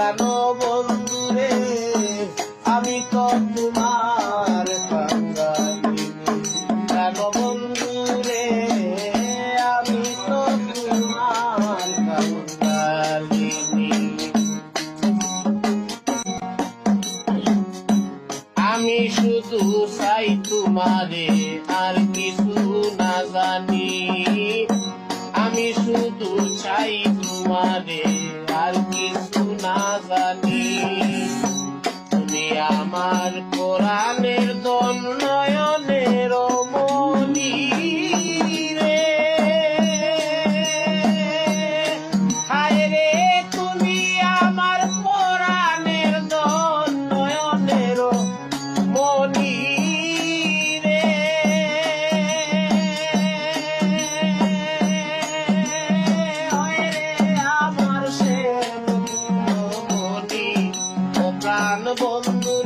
প্রাণ বন্ধু রে আমি তো তোমার সঙ্গালি বন্ধু রে আমি তোমার আমি শুধু চাই তোমারে, আর কিছু না জানি। আমি শুধু চাই তোমারে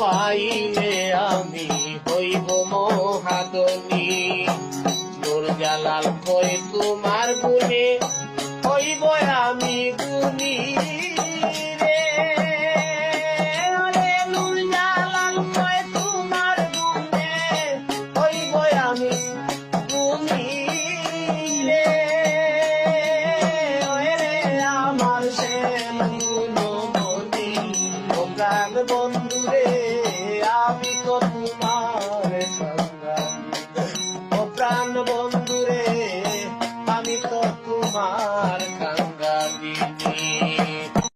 পাইলে আমি হইব মহাদনী আমার খান